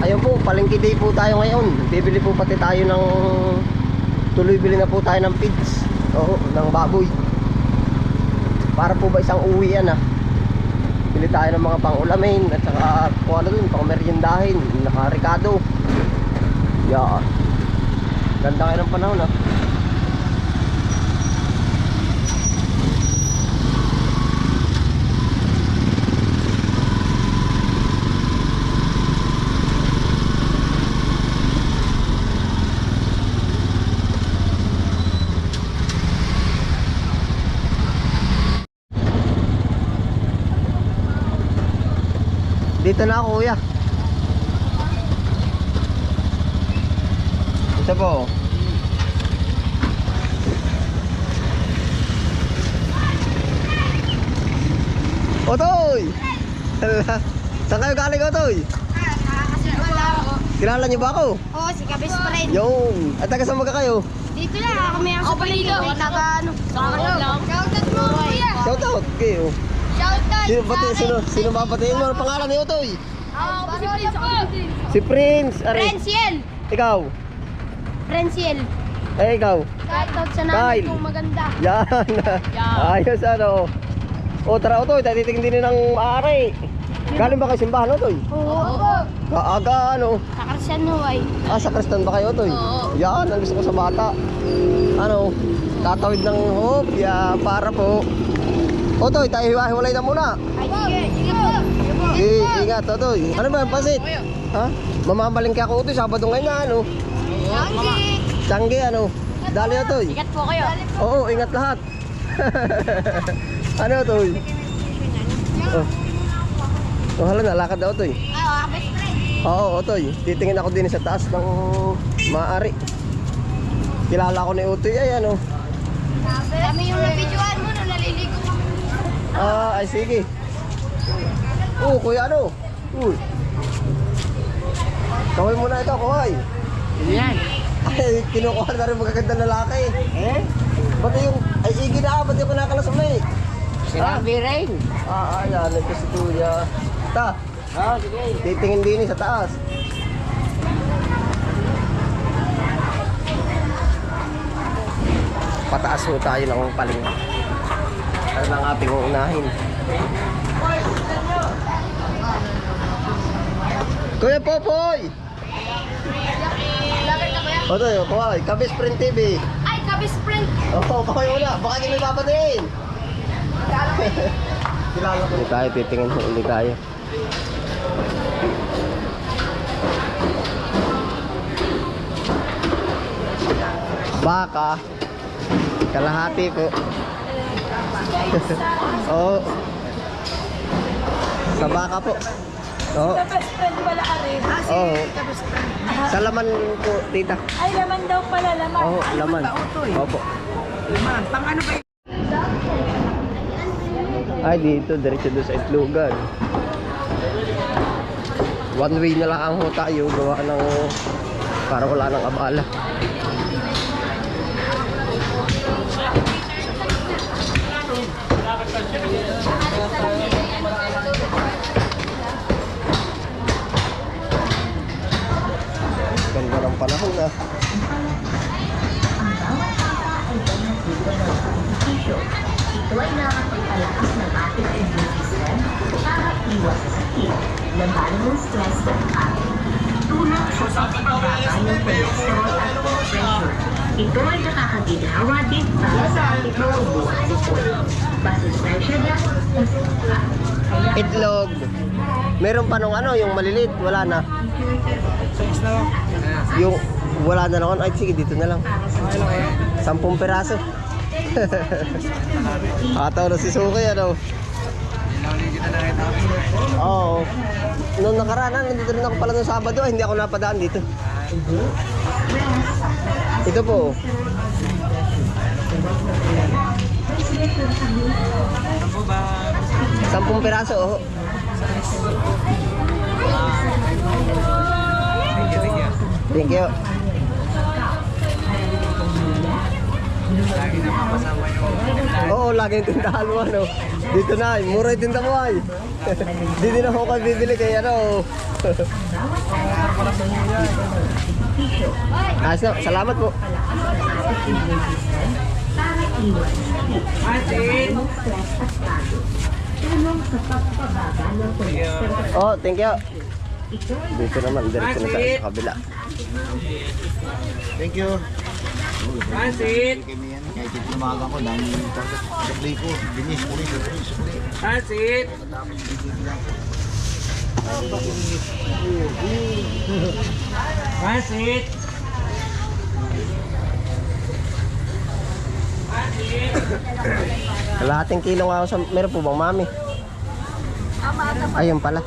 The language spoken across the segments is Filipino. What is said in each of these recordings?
ayun po, palengke day po tayo ngayon. Bibili po pati tayo ng tuloy bili na po tayo ng pigs. Oo, ng baboy. Para po ba isang uwi yan ah. Bili tayo ng mga pang-ulamin at saka kung ano dun, pang meriendahin, naka-ricado. Yeah. Ganda kayo ng panahon ah. Dito na ako kuya. Ito po. Otoy! Saan kayo galing Otoy? Kilala niyo ba ako? Oo, si Kabis friend. Yung, at taga saan mga kayo? Dito lang ako may ako paligo. Taga ano? Shoutout mo kuya. Shout out kayo. Shoutout. Sino ba sino sino ba batiin mo? Ano pangalan ni Otoy? Ako si Prince ako. Si Prince. Are. Franciel. Ikaw. Franciel. Eh ikaw. Shoutout sa Kyle. nanay kong maganda. Yan. Ayos ano. O tara Otoy, tayo titingin din ng maaari. Galing ba kayo simbahan Otoy? Oo. Kaaga ano. Sa Christian Huway. Ah, sa Kristan ba kayo, Toy? Oo. Yan, ang gusto ko sa bata. Ano, tatawid ng hope, ya, para po. O, Toy, tayo hiwa-hiwalay na muna. Ay, sige. Sige po. Ingat, o, Toy. Ano ba, pansit? Ha? Mamamalingke ako, Toy, Sabado ngayon na, ano? Sige. Tiyangge, ano? Dali, o, Toy. Ingat po kayo. Oo, ingat lahat. ano, Toy? Oh. Oh, hala na, lakad daw, Toy. Ah, friend. Oo, Otoy. Titingin ako din sa taas ng maaari. Kilala ko ni Utoy ay ano. Kami yung nabidyoan mo. Ah, ay sige. Oo, kuya ano? Uy. Kaway mo na ito, kaway. Yan. Ay, kinukuha na rin magagandang lalaki. Eh? Ba't yung, ay igi na, ba't yung kinakalas ulit? Sinabi rin. Ah, ayan, ito si kuya. Ta, Oo, sige. titingin din sa taas. Pataas ho tayo ng paling. Ano lang ating uunahin. Kuya Popoy! Yan? O tayo, kuhay, Kabis Print TV. Ay, Kabis friend. Oo, oh, kayo muna, baka hindi may papatiin. Kilala ko. Hindi tayo, titingin, hindi tayo. Baka, kalahati po. Oo. Sa baka po. Oo. Best friend pala ka rin. Oo. Sa laman po, tita. Ay, laman daw pala, laman. Oo, laman. Opo. Laman. Pang ano ba Ay, dito, diretso doon sa Itlogan. One way na lang ho tayo, gawa ng para wala nang abala. Ganda ng panahon ah. Ito ay nakakapagpalakas ng ating immune system sa sakit, labanan ng stress at pagod. Tulak sa pagbaba ng cholesterol. Ito ay nakakaginawa din ating na, Itlog. Meron pa nung ano, yung malilit, wala na. Yung wala na naman, ay sige dito na lang. Sampung peraso. Ataw na si Suki, ano? Oo. Noong nakaraan, ah, nandito rin ako pala ng Sabado, ay, hindi ako napadaan dito. Ito po. Sampung peraso, oh. Thank you. Oo, laging tindahan mo ano. Dito na, mura yung tinda mo ay. Dito na ako kayo bibili kay ano. Ayos na, salamat po. para iwas Oh, thank you. Dito naman, diretso na tayo sa kabila. Thank you. Yan, kahit ito umaga ko, dami yung supply ko. Binis, uli, uli, uli. Asin! Asin! Kalahating kilo nga ako sa... Meron po bang mami? Ayun pala.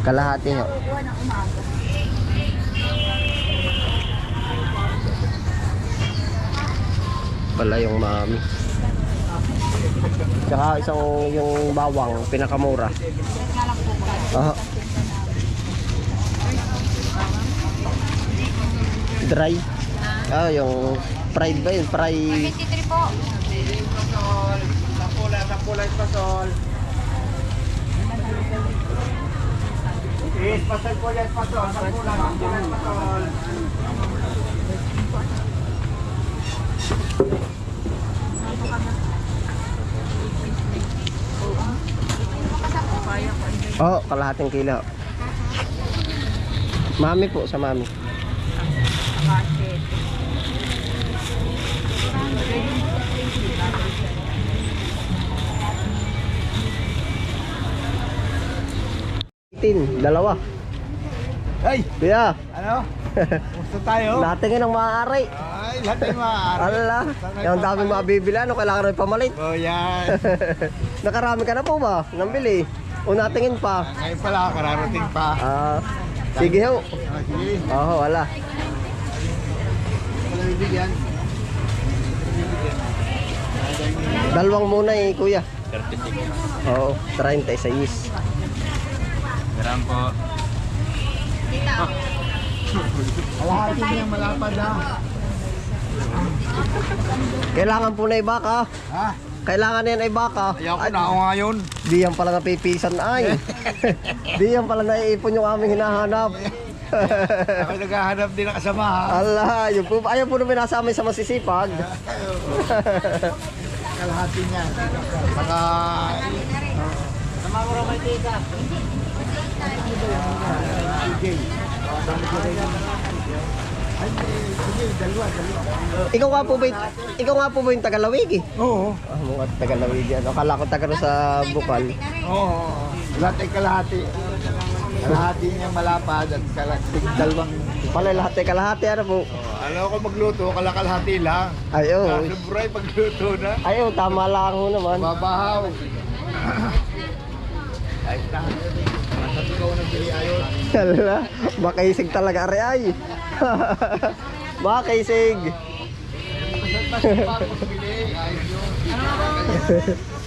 Kalahati ho. Pala yung mami. Tsaka isang yung bawang, pinakamura. Aha. Dry. Ah, yung fried ba yun? Fry. 23 po. Pasol. Pasal po yan, pasol. Oh, kalahating kilo. Mami po, sa mami. Tin, dalawa. Ay! Kuya, Ano? Gusto tayo? natingin ang maaari. Ay, lahat tayo maaari. Ala, yung dami mabibili, ano, kailangan rin pamalit. Oh, yan. Nakarami ka na po ba? Nambili. O natingin pa. Ngayon pala, kararating pa. Ah, sige ho. Ah, sige. Oo, wala. Wala bibigyan. Dalawang muna eh, kuya. Oo, 36. Meron po. Kalahati niya malapad ha. Kailangan po na ibaka. Ha? Kailangan yan ay baka. Ayaw ko na ako ngayon. Di yan pala napipisan ay. Di yan pala naiipon yung aming hinahanap. Ako naghahanap din ng kasama ha. Allah, yun po, ayaw po namin nasa amin sa masisipag. Kalahati niya. Saka... ikaw nga po ba, ikaw nga po ba yung Tagalawig eh? Oo. Ah, mga Tagalawig yan. Akala ko taga sa Bukal. Oo. Lahat ay kalahati. Kalahati niya malapad at kalahati. Dalawang... Pala lahat ay kalahati, ano po? Oh, alam ko magluto, kalakalahati lang. Ay, oo. Kaso buray pagluto na. Ay, oo, tama lang ho naman. Babahaw. Ay, na. Hala, makaisig talaga ari ay. makaisig.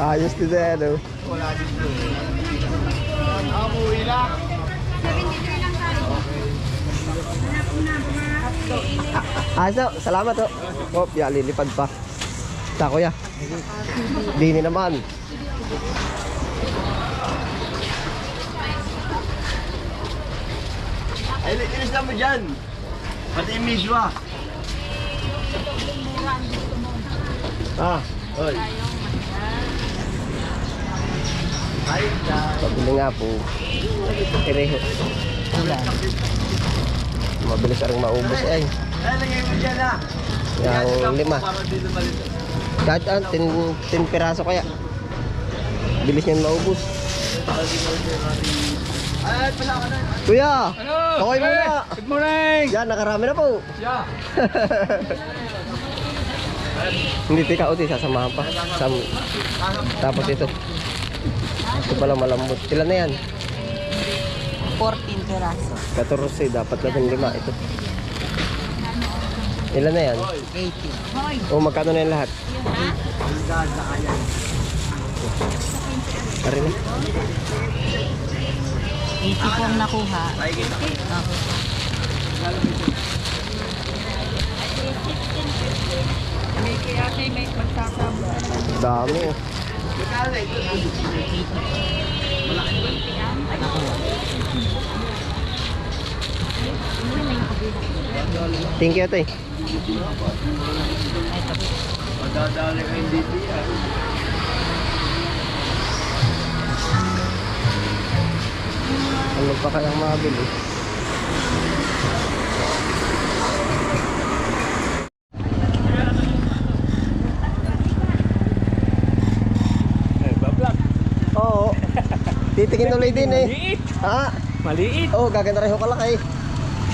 Ayos din eh, dito. Ako ila. Ayos na, salamat ho. Oh, ya, lilipad pa. Ta, kuya. Dini naman. Ay, ilis na mo dyan. Pati yung miswa. Ah, Oy. Ay, dahil. pabili nga po. Ireho. Mabilis rin maubos eh. Ay, lagay mo dyan ha. Yung lima. Kahit ah, tin, tin piraso kaya. Bilis niyan maubos. Ay, pala ka Kuya! Okay muna! Good morning. Yan, nakarami na po. Yeah. Hindi, tika, uti, sasamahan pa. Sam Tapos ito. Ito pala malambot. Ilan na yan? 14 piraso. 14, dapat labing lima. Ito. Ilan na yan? 80. O, magkano na yan lahat? Pare na. 80 pong nakuha. May kaya may magsasabo. Dami. Thank you, ate. Madadali ka hindi yan. Ano pa kayang mabili? Eh, bablak. Oo. Titingin ulit din eh. Maliit. Ha? Maliit. Oo, oh, gaganda rin ho kalaki.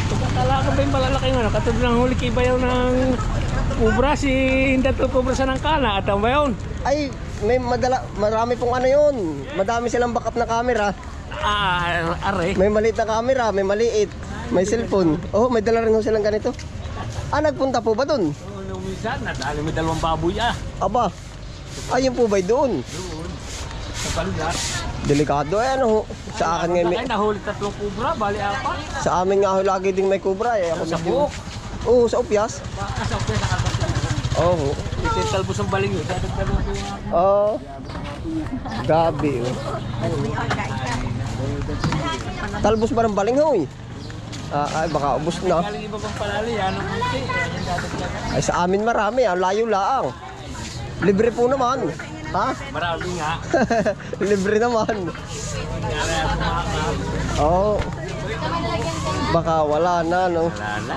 Pagkakala ko ba yung malalaki nga, katulad ng huli kay Bayaw ng kubra, si Hindato kubra sa ng kana, at ang Bayaw. Ay, may madala, marami pong ano yun. Madami silang backup na camera. Ah, are. May maliit na camera, may maliit. May cellphone. Oh, may dala rin ho silang ganito. Ah, nagpunta po ba dun? Nung minsan, nadali may dalawang baboy ah. Aba, ayun po ba'y doon? Sa balyar. Delikado eh, ano ho. Sa akin ngayon, may- Ay, nahuli tatlong kubra, bali apat. sa amin nga ho lagi ding may kubra eh. Ako Sa buhok. Oo, sa upyas. Baka sa upya nakabasa. Oo. Ito yung talbos ng baling yun. Oo. Gabi. oh. Talbos ba ng baling hoy? Ah, ay, baka ubos na. galing iba pang palali. Ano. Ay, sa amin marami. Ang layo laang. Libre po naman. Ha? Marami nga. Libre naman. Oo. Baka wala na, no? Lala.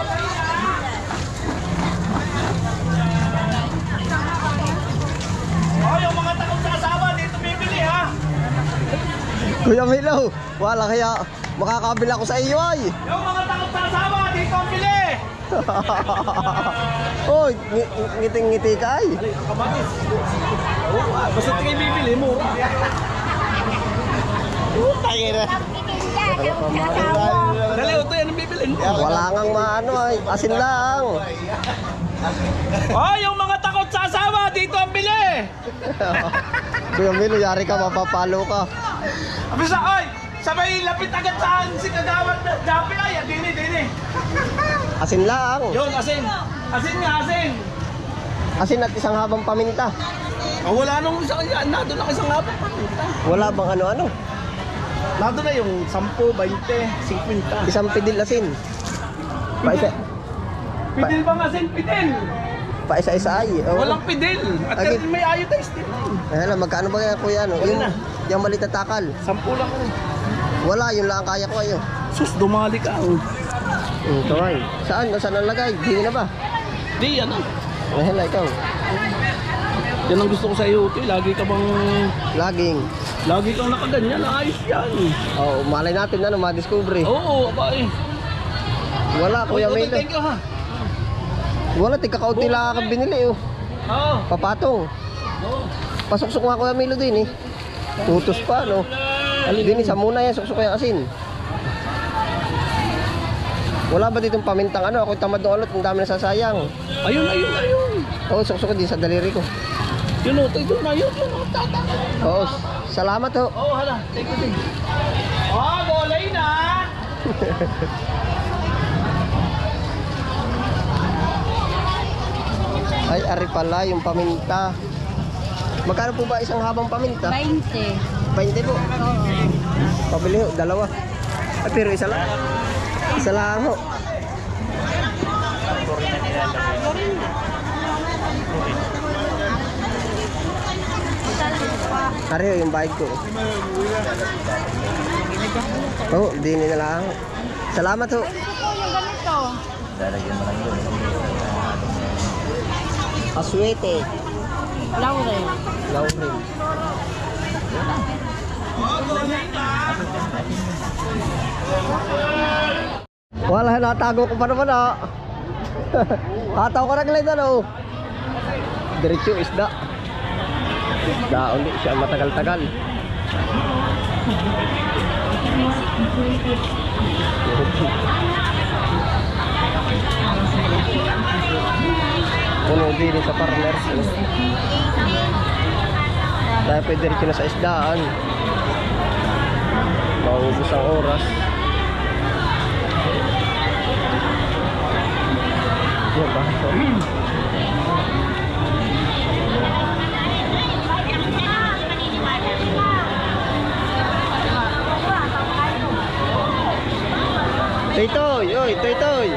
Oh, yung mga takong sa asawa, dito bibili ha. Kuya Milo, wala kaya makakabila ko sa iyo ay. Yung mga takong sa asawa, dito ang bili. Oy, ngi- ngiting-ngiti ka ay. Kamatis. Ah, basta tingin bibili mo. Dali, ito yan ang bibilin mo. Wala ngang maano ay, asin lang. Oh, yung mga takot dito ang bili. Kuya Milo, yari ka, mapapalo ka. Abisa, oy, sabay lapit agad saan si kagawad na Japi ay, ah, dini, dini. Asin lang. Yun, asin. Asin nga, asin. Asin at isang habang paminta. Oh, wala nung isang, yan, nado na isang hapon. Wala bang ano-ano? Nado na yung 10, 20, 50. Isang pidil asin. Paisa, Pidil bang asin? Pidil. Paisa-isa ay. Oo. Walang pidil. At Agad. may iodized din. Eh, alam, magkano ba kaya kuya ano? Yung, na. yung maliit na takal. 10 lang ko. Wala, yun lang ang kaya ko ayo. Sus, dumali ka. Oh. Ito ay. Saan? Saan ang lagay? Di na ba? Di, yan ah. Eh, hala, ikaw. Yan ang gusto ko sa iyo, Utoy. Lagi ka bang... Laging. Lagi kang nakaganyan. Ayos yan. Oh, malay natin na, no, madiscover eh. Oo, aba eh. Wala, Kuya Milo. thank you ha. Wala, tigkakaunti lang ang binili oh. Oo. Papatong. Pasuksok nga Kuya Milo din eh. Tutos pa, no? Din sa muna yan, suksok yung asin. Wala ba ditong pamintang ano? Ako tamad ng alot, ang dami nasasayang. Ayun, ayun, ayun. Oo, oh, suksok din sa daliri ko. Yun, Utoy, doon na yun. Yun, oh, tata. Oo, salamat ho. Oo, hala. Thank you, thank you. Oh, bolay na. Ay, ari pala yung paminta. Magkano po ba isang habang paminta? 20. 20 po. Pabili ho, dalawa. Ay, pero isa lang. Isa lang ho. Ari ho, yung bike ko. Oh, di na lang. Salamat ho. Yung ganito. Aswete. Laurel. Laurel. Wala, natago ko pa naman ah. Tataw ko na glenn ano. Diretso isda. Isda ulit siya matagal-tagal. Puno din sa partners. eh. Tayo pwede diretso na sa isdaan. Maubos ang oras. Yan ba? Toy-toy! Oy, Toy-toy!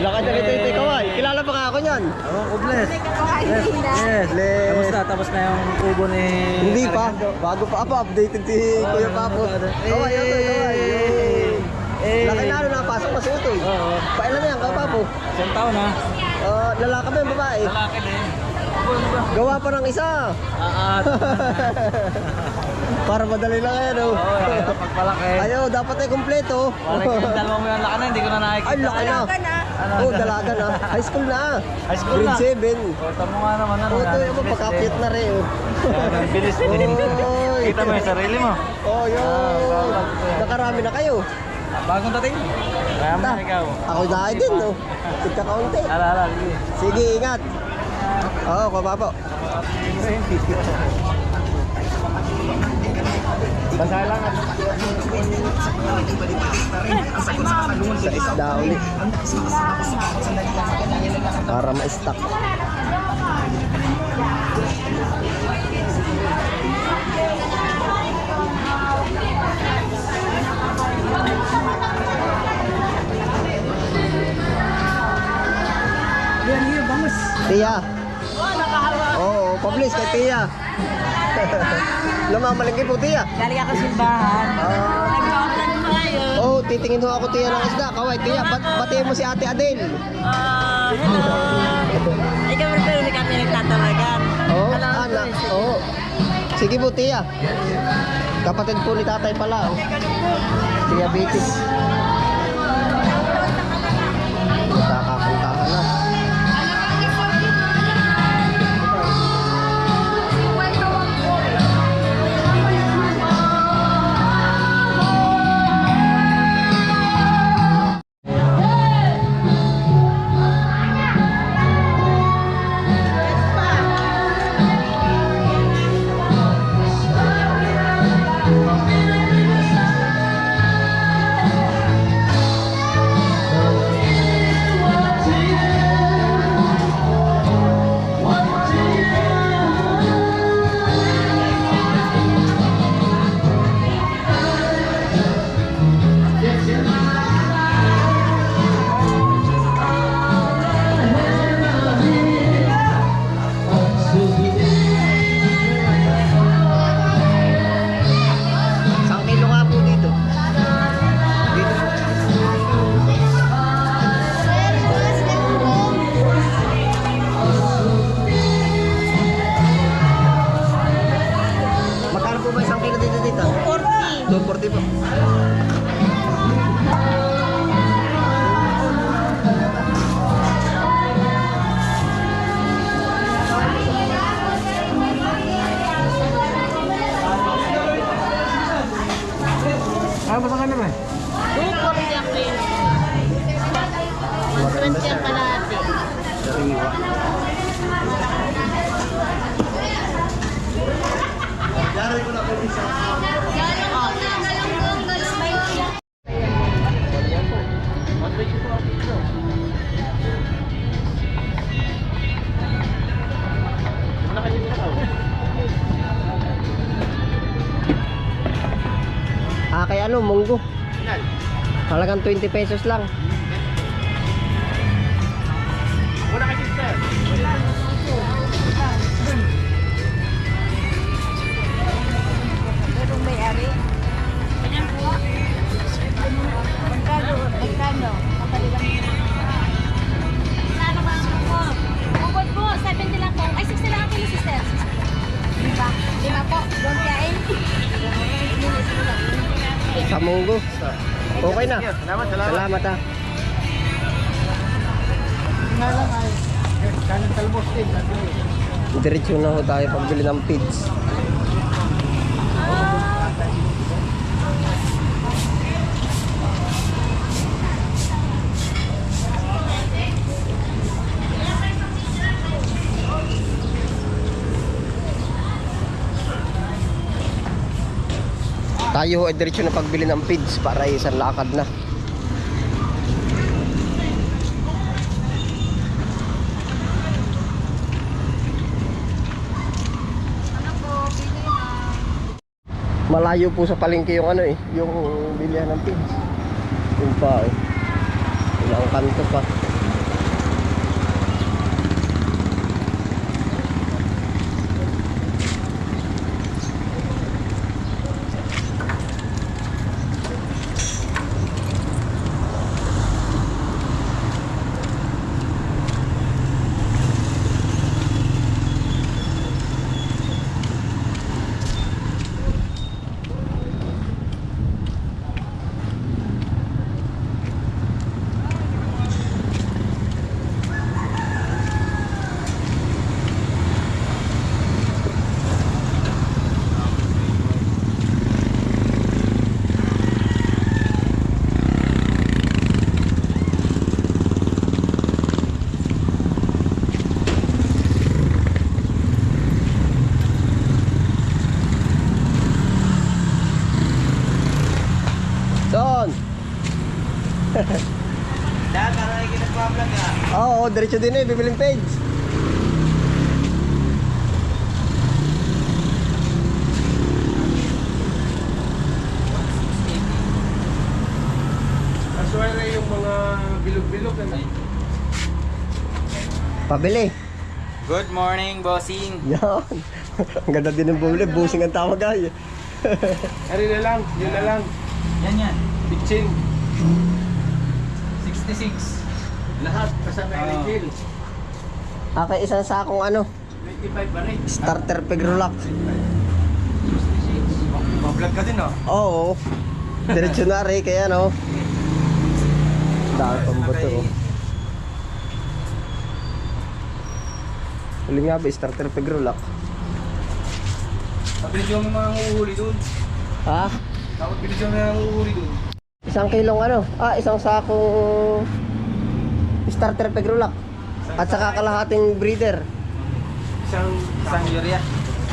Lakad na ni Toy-toy Kawai. Kilala ba Oo, oh, bless. Yes, yes. Les. Tapos na, tapos na yung kubo ni... Hindi pa. Bago pa apa updated si Kuya Papo. Kawai, Toy, Kawai. Eh. Laki na ano na si Utoy. Oo. Pailan na yan, Kuya Papo? Isang taon na. Uh, lalaki ba yung babae? Lalaki din. Gawa pa ng isa. Ah, ah. Para madali lang yan, oh. Oo, oh, pagpalaki. Ayaw, dapat ay kumpleto. Parang yung dalawa mo yung laki na, hindi ko na nakikita. Ay, laki na. Oh, dalaga na. High school na. High school na. Grade 7. O, tamo nga naman. Ano, Oh, ito yung pagkakit na rin. oh. Ang Bilis din. Kita mo yung sarili mo. Oh, yun. Ah. Nakarami na kayo. Bagong dating. Kaya mo ikaw. Ako na din, no? Tigka kaunti. Ala, ala, sige. Ingat. Oo, oh, papapo. Basa lang at Sa isda ulit. Para ma-stock. Tia. Oo, oh, publish kay Tia. Lumamalingki po Tia. Galing ako simbahan. Ah. Mo. Oh, titingin ho ako Tia ng isda. Kaway, Tia, bat batiin mo si Ate Adele. Ah, hello. Ikaw rin pero kami nagtatawagan. Oh, Hello, anak. Oh. Sige po, Tia. Kapatid po ni tatay pala. Oh. Tia Ah, kay ano, munggo. Halagang 20 pesos lang. Magkano? Magkano ba ang po? Bukod po, 70 lang po. Ay, 60 lang ang kilo, sister. Lima. Lima po. Doon kain. Sa munggo. Okay na. Salamat, salamat. Salamat ah. Nga lang ay. Kanin talbos din. Diretso na ho tayo pagbili ng feeds. Tayo ay diretso na pagbili ng feeds para isang lakad na. Malayo po sa palengke yung ano eh, yung bilihan ng pigs. Yung pa eh. Ilang kanto pa. Doon! Dahil karang ginagpa-vlog ah. Oo, oh, diretso din eh, bibiling page. Aswala yung mga bilog-bilog na Pabili. Good morning, bossing. Yan. ang ganda din ng bumili. Busing ang tawag ay. Ano na lang, yun na lang. Yan yan. Bitchin. 66. Lahat, kasama Ah. yung Jill. Okay, isang sakong ano, 25 pa rin. starter pegrolak. Pa-vlog ka din oh. Oo. Diretso na rin, kaya no. Dahil pang buto. oh. Huli nga ba, starter pegrolak? Pabilis yung mga uhuli dun. Ha? Tapos bilis yung mga uhuli dun. Isang kilong ano? Ah, isang sakong starter pegrolak. At saka kalahating breeder. Isang Isang urea.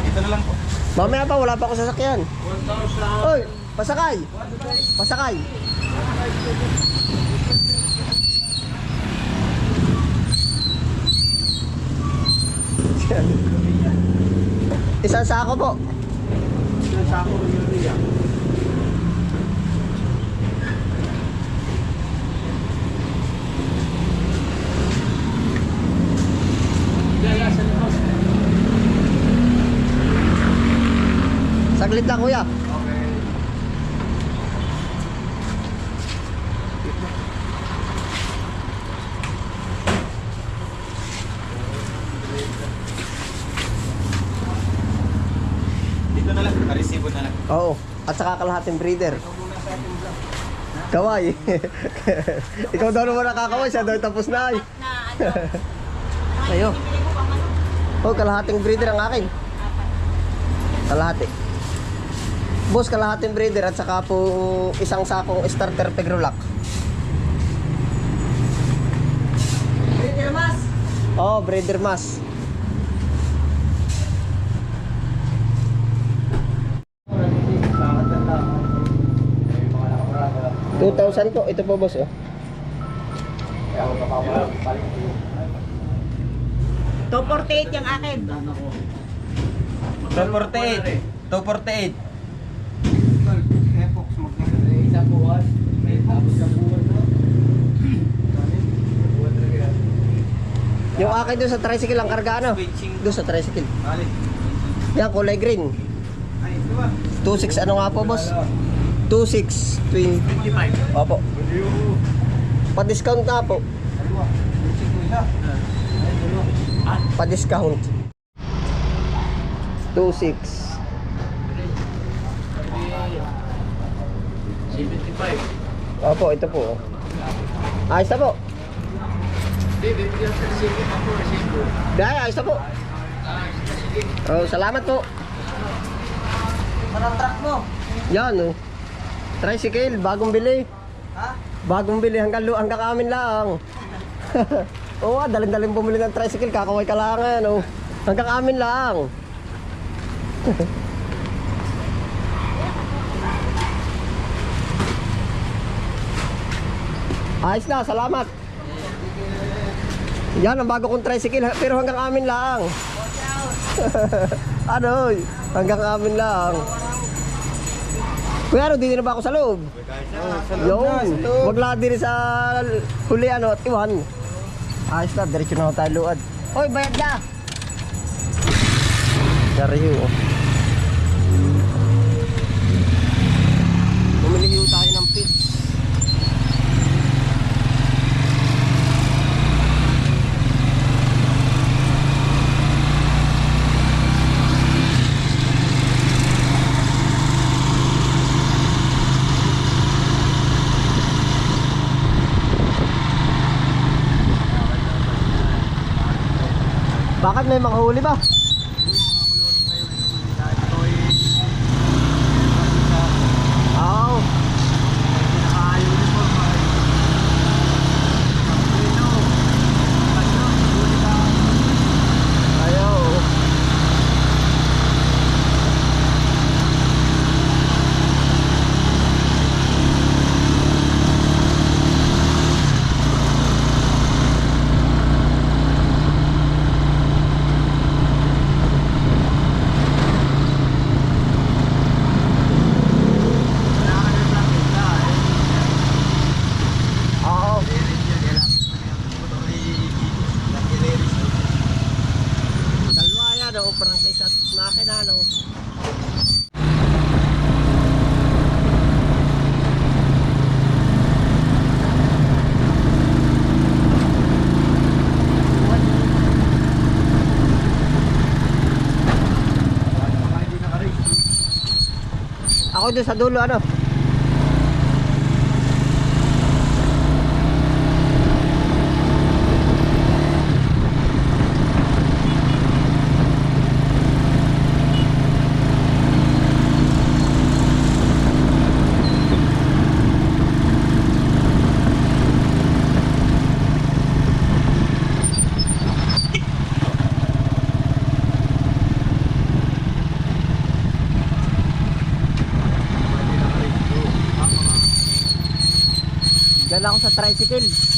Ito na lang po. Mamaya pa, wala pa ako sasakyan. 1,000. Oy, pasakay! Pasakay! Isang sako po. Isang sako urea. Lalasan mo. Saglit lang kuya. Okay. Dito na lang. Resibo na lang. Oo. At saka kalahating breeder. Kaway. Ikaw daw naman nakakaway, siya daw tapos na ay. Na ano, Ayo. bibili ko pang ano. Oh, kalahating breeder ang akin. Kalahati. Boss, kalahating breeder at saka po isang sakong starter pegrolak. Breeder mas? Oh, breeder mas. Two thousand po. Ito po boss oh. 248 yung akin. 248. 248. Isang buwan. May tapos sa buwan mo. Yung akin doon sa tricycle ang karga ano? Doon sa tricycle. Ali. Yan, kulay green. Ay, ito ba? 26 ano nga po boss? 26 25. Opo. Pa-discount nga po. Pa-discount. 26. 75. Opo, ito po. Ayos na po. Hindi, bibigyan sa resibo ako, resibo. Dahil ayos na po. Oh, salamat po. Anong truck mo? Yan oh. Tricycle, bagong bili. Ha? Bagong bili hanggang lu hanggang amin lang. Oo, ah, dalin-dalin bumili ng tricycle, kakaway ka lang yan, oh. Hanggang amin lang. Ayos na, salamat. Yan ang bago kong tricycle, pero hanggang amin lang. ano, hanggang amin lang. Kuya, ano, dito na ba ako sa loob? Yun. Wag lang din sa huli ano, at iwan. Ayos na, diretso na tayo luad. Hoy, bayad na! Seryo. Bumili ho tayo ng pits. Bakit may mga huli ba? Oo. Ayaw. Oo. Dalawa yan, oh, prangkis at makina, no? Ako doon sa dulo, ano? Tricycle.